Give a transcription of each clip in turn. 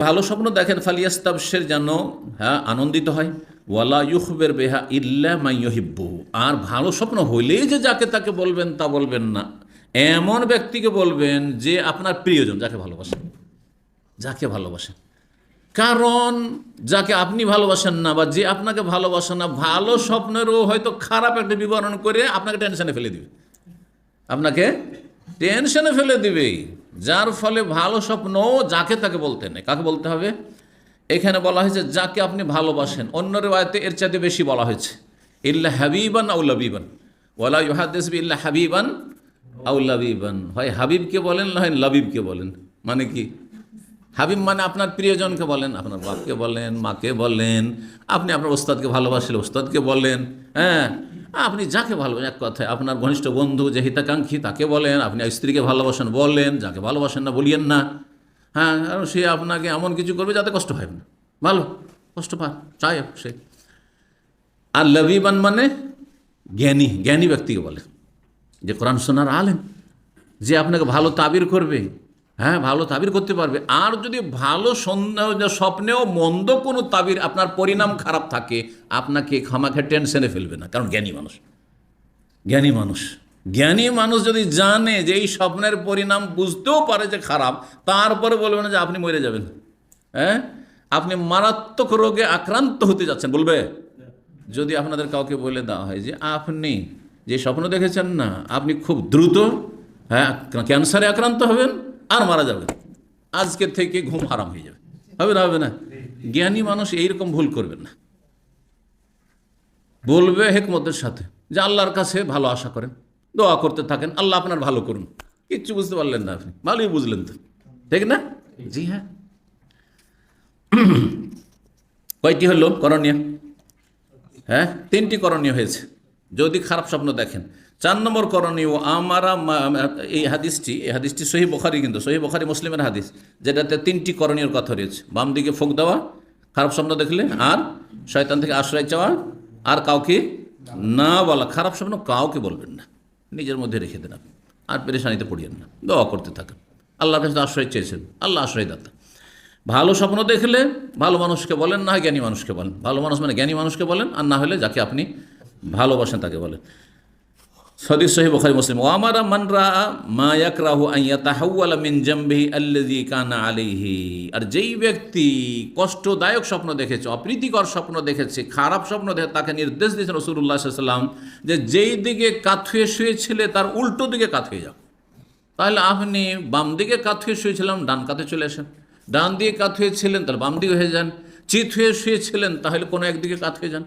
ভালো স্বপ্ন দেখেন ফালিয়াস্তাবসের যেন হ্যাঁ আনন্দিত হয়। ওয়ালা ইউহবের বেহা ইল্লা মাইয়হিব্বু আর ভালো স্বপ্ন হইলেই যে যাকে তাকে বলবেন, তা বলবেন না। এমন ব্যক্তিকে বলবেন যে আপনার প্রিয়জন, যাকে ভালোবাসেন। যাকে ভালোবাসেন। কারণ, যাকে আপনি ভালোবাসেন না বা যে আপনাকে ভালোবাসেন না, ভালো স্বপ্নেরও হয়তো খারাপ একটা বিবরণ করে আপনাকে টেনশনে ফেলে দিবে। আপনাকে টেনশনে ফেলে দিবে যার ফলে ভালো স্বপ্ন যাকে তাকে বলতে নেই কাকে বলতে হবে? এখানে বলা হয়েছে, যাকে আপনি ভালোবাসেন। অন্য রেওয়ায়তে এর চাইতে বেশি বলা হয়েছে। ইল্লা হাবিবান আউলাবিবান ওয়ালা ইহাদিস ইল্লা হাবিবান আউলাবিবান হয় হাবিবকে বলেন, না হয় লাবিবকে বলেন। মানে কি? হাবিব মানে আপনার প্রিয়জনকে বলেন, আপনার বাপকে বলেন, মাকে বলেন, আপনি আপনার ওস্তাদকে ভালোবাসলে ওস্তাদকে বলেন হ্যাঁ? আপনি যাকে ভালোবাসেন এক কথায়, আপনার ঘনিষ্ঠ বন্ধু যে হিতাকাঙ্ক্ষী, তাকে বলেন, আপনি স্ত্রীকে ভালোবাসেন বলেন, যাকে ভালোবাসেন না বলিয়েন না। হ্যাঁ কারণ সে আপনাকে এমন কিছু করবে যাতে কষ্ট হয় না। ভালো, কষ্ট পায় চায় সে। আর লবিবান মানে জ্ঞানী জ্ঞানী ব্যক্তিকে বলে, যে কোরআন সোনার আলেম, যে আপনাকে ভালো তাবির করবে। হ্যাঁ ভালো তাবির করতে পারবে। আর যদি ভালো স্বপ্নেও মন্দ কোনো তাবির আপনার পরিণাম খারাপ থাকে, আপনাকে খামাখে টেনশনে ফেলবে না, কারণ জ্ঞানী মানুষ। জ্ঞানী মানুষ। জ্ঞানী মানুষ যদি জানে যে এই স্বপ্নের পরিণাম বুঝতেও পারে যে খারাপ, তারপরে বলবে না যে আপনি মরে যাবেন। হ্যাঁ? আপনি মারাত্মক রোগে আক্রান্ত হতে যাচ্ছেন, বলবে? যদি আপনাদের কাউকে বলে দেওয়া হয় যে আপনি যে স্বপ্ন দেখেছেন না, আপনি খুব দ্রুত হ্যাঁ ক্যান্সারে আক্রান্ত হবেন আর মারা যাবেন আজকে থেকে ঘুম হারাম হয়ে যাবে। হবে না হবে না? জ্ঞানী মানুষ এইরকম ভুল করবেন না। বলবে হেকমতের সাথে যে আল্লাহর কাছে ভালো আশা করেন, দোয়া করতে থাকেন, আল্লাহ আপনার ভালো করুন। কিচ্ছু বুঝতে পারলেন না আপনি। ভালোই বুঝলেন তো। ঠিক না? জি হ্যাঁ। কয়টি হলো? করণীয়। হ্যাঁ তিনটি করণীয় হয়েছে। যদি খারাপ স্বপ্ন দেখেন চার নম্বর করণীয় আমারা এই হাদিসটি এই হাদিসটি সহি বখারি কিন্তু সহি বখারি মুসলিমের হাদিস, যেটাতে তিনটি করণীয় কথা রয়েছে। বাম দিকে ফোক দেওয়া, খারাপ স্বপ্ন দেখলে আর শয়তান থেকে আশ্রয় চাওয়া, আর কাউকে না বলা, খারাপ স্বপ্ন কাউকে বলবেন না। নিজের মধ্যে রেখে দেন আপনি। আর পেরেশানিতে পড়িয়েন না। দোয়া করতে থাকেন। আল্লাহর কাছে আশ্রয় চেয়েছেন। আল্লাহ আশ্রয় দাতা ভালো স্বপ্ন দেখলে ভালো মানুষকে বলেন, না জ্ঞানী মানুষকে বলেন। ভালো মানুষ মানে জ্ঞানী মানুষকে বলেন, আর না হলে যাকে আপনি ভালোবাসেন তাকে বলেন। সদিস সহি বখারি মুসলিম। ও আমারা মান রা মা ইয়াকরাহু আন ইয়াতাহাওয়ালা মিন জামবিহি আল্লাযী কানা আলাইহি। আর যেই ব্যক্তি কষ্টদায়ক স্বপ্ন দেখেছে, অপ্রীতিকর স্বপ্ন দেখেছে, খারাপ স্বপ্ন দেখে, তাকে নির্দেশ দিয়েছেন রাসূলুল্লাহ সাল্লাম যে যেই দিকে কাত হয়ে শুয়েছিলে, তার উল্টো দিকে কাত হয়ে যাও। তাহলে আপনি বাম দিকে কাত হয়ে শুয়েছিলাম, ডান কাতে চলে আসেন। ডান দিকে কাত হয়েছিলেন, তাহলে বাম দিকে হয়ে যান। চিত হয়ে শুয়েছিলেন, তাহলে কোনো একদিকে কাত হয়ে যান।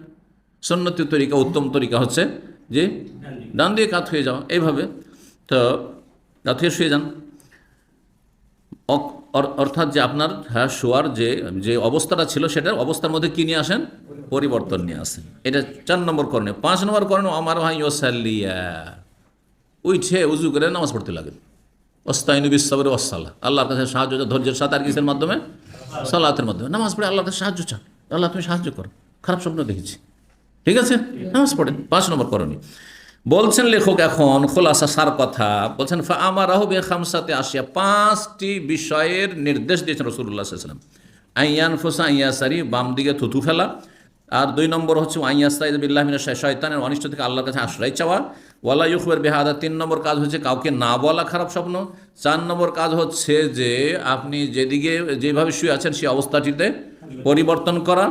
সন্ন্যতি তরিকা, উত্তম তরিকা হচ্ছে যে ডান দিয়ে কাত হয়ে যাও, এইভাবে। তো কাত হয়ে শুয়ে যান। অর্থাৎ যে আপনার হ্যাঁ শোয়ার যে যে অবস্থাটা ছিল সেটার অবস্থার মধ্যে কী নিয়ে আসেন? পরিবর্তন নিয়ে আসেন। এটা চার নম্বর করণীয়। পাঁচ নম্বর করণীয় আমার ভাই ওসাল্লিয়া উঠে উজু করে নামাজ পড়তে লাগেন। ওস্তাইনু বিশ্বরের ওসাল্লাহ আল্লাহর কাছে সাহায্য, ধৈর্যের সাথে আর কিসের মাধ্যমে? সালাতের মাধ্যমে। নামাজ পড়ে আল্লাহর কাছে সাহায্য চান। আল্লাহ, তুমি সাহায্য করো। খারাপ স্বপ্ন দেখেছি। ঠিক আছে? নামাজ পড়েন, পাঁচ নম্বর করণীয়। বলছেন লেখক এখন, খোলাসা সার কথা, বলছেন আমার আহবে খামসাতে আসিয়া পাঁচটি বিষয়ের নির্দেশ দিয়েছেন রসুল্লাহ সাল্লাম আইয়ান ফোসা আইয়া সারি বাম দিকে থুতু ফেলা। আর দুই নম্বর হচ্ছে আইয়াস্তাইদুল্লাহ মিনা শয়তানের অনিষ্ট থেকে আল্লাহর কাছে আশ্রয় চাওয়া। ওয়ালা ইউখবের বেহাদা তিন নম্বর কাজ হচ্ছে, কাউকে না বলা খারাপ স্বপ্ন। চার নম্বর কাজ হচ্ছে যে, আপনি যেদিকে, যেভাবে শুয়ে আছেন সেই অবস্থাটিতে পরিবর্তন করা।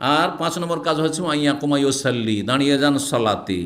আর পাঁচ নম্বর কাজ হচ্ছে আইয়া কুমাইসাল্লি দাঁড়িয়ে যান সলাতি।